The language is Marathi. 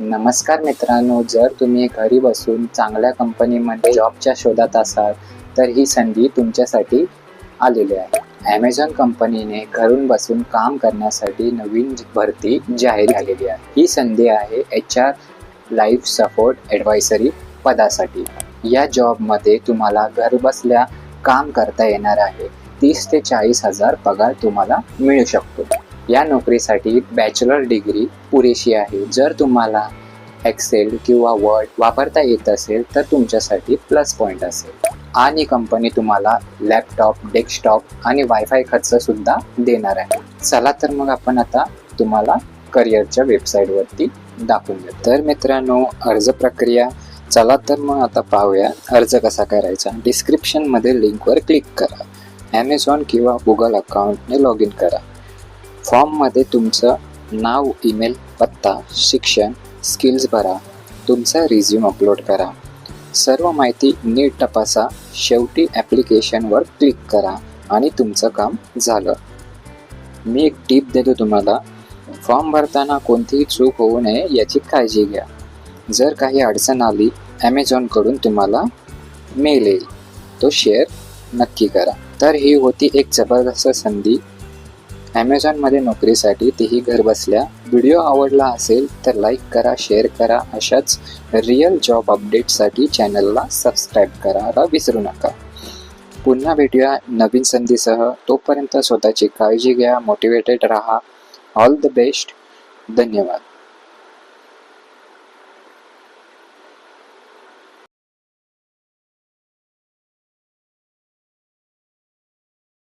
नमस्कार मित्रांनो जर तुम्ही घरी बसून चांगल्या कंपनीमध्ये जॉबच्या शोधात असाल तर ही संधी तुमच्यासाठी आलेली आहे. ॲमेझॉन कंपनीने घरून बसून काम करण्यासाठी नवीन भरती जाहीर झालेली आहे. ही संधी आहे H R life support advisory पदासाठी. या जॉबमध्ये तुम्हाला घरबसल्या काम करता येणार आहे. तीस ते चाळीस हजार पगार तुम्हाला मिळू शकतो. या नोकरीसाठी बॅचलर डिग्री पुरेशी आहे. जर तुम्हाला एक्सेल किंवा वर्ड वापरता येत असेल तर तुमच्यासाठी प्लस पॉईंट असेल. आणि कंपनी तुम्हाला लॅपटॉप डेस्कटॉप आणि वायफाय खर्च सुद्धा देणार आहे. चला तर मग आपण आता तुम्हाला करिअरच्या वेबसाईटवरती दाखवून देऊ. तर मित्रांनो अर्ज प्रक्रिया. चला तर मग आता पाहूया अर्ज कसा करायचा. डिस्क्रिप्शनमध्ये लिंकवर क्लिक करा. ॲमेझॉन किंवा गुगल अकाउंटने लॉग इन करा. फॉर्ममध्ये तुमचं नाव ईमेल पत्ता शिक्षण स्किल्स भरा. तुमचा रिझ्यूम अपलोड करा. सर्व माहिती नीट तपासा. शेवटी ॲप्लिकेशनवर क्लिक करा आणि तुमचं काम झालं. मी एक टीप देतो तुम्हाला. फॉर्म भरताना कोणतीही चूक होऊ नये याची काळजी घ्या. जर काही अडचण आली ॲमेझॉनकडून तुम्हाला मेल येईल. तो शेअर नक्की करा. तर ही होती एक जबरदस्त संधी. ॲमेझॉनमध्ये नोकरीसाठी तेही घर बसल्या. व्हिडिओ आवडला असेल तर लाईक करा शेअर करा. अशाच रिअल जॉब अपडेटसाठी चॅनलला सबस्क्राईब करायला विसरू नका. पुन्हा भेटूया नवीन संधीसह. तोपर्यंत स्वतःची काळजी घ्या मोटिवेटेड राहा. ऑल द बेस्ट धन्यवाद.